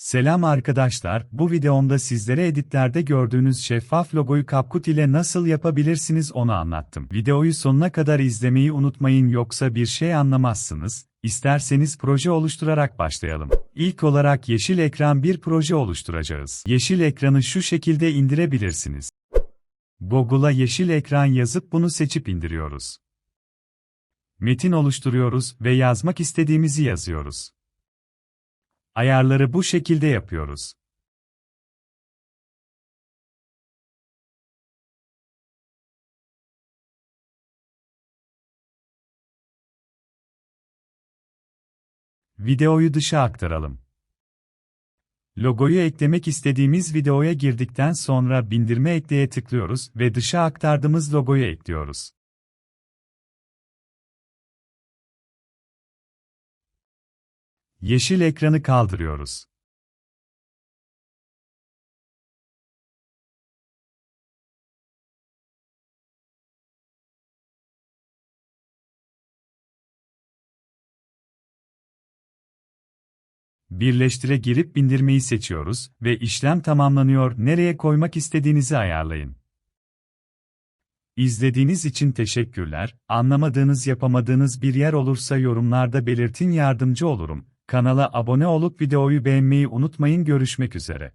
Selam arkadaşlar, bu videomda sizlere editlerde gördüğünüz şeffaf logoyu CapCut ile nasıl yapabilirsiniz onu anlattım. Videoyu sonuna kadar izlemeyi unutmayın yoksa bir şey anlamazsınız. İsterseniz proje oluşturarak başlayalım. İlk olarak yeşil ekran bir proje oluşturacağız. Yeşil ekranı şu şekilde indirebilirsiniz. Google'a yeşil ekran yazıp bunu seçip indiriyoruz. Metin oluşturuyoruz ve yazmak istediğimizi yazıyoruz. Ayarları bu şekilde yapıyoruz. Videoyu dışa aktaralım. Logoyu eklemek istediğimiz videoya girdikten sonra bindirme ekleye tıklıyoruz ve dışa aktardığımız logoyu ekliyoruz. Yeşil ekranı kaldırıyoruz. Birleştire girip bindirmeyi seçiyoruz ve işlem tamamlanıyor. Nereye koymak istediğinizi ayarlayın. İzlediğiniz için teşekkürler. Anlamadığınız yapamadığınız bir yer olursa yorumlarda belirtin yardımcı olurum. Kanala abone olup videoyu beğenmeyi unutmayın görüşmek üzere.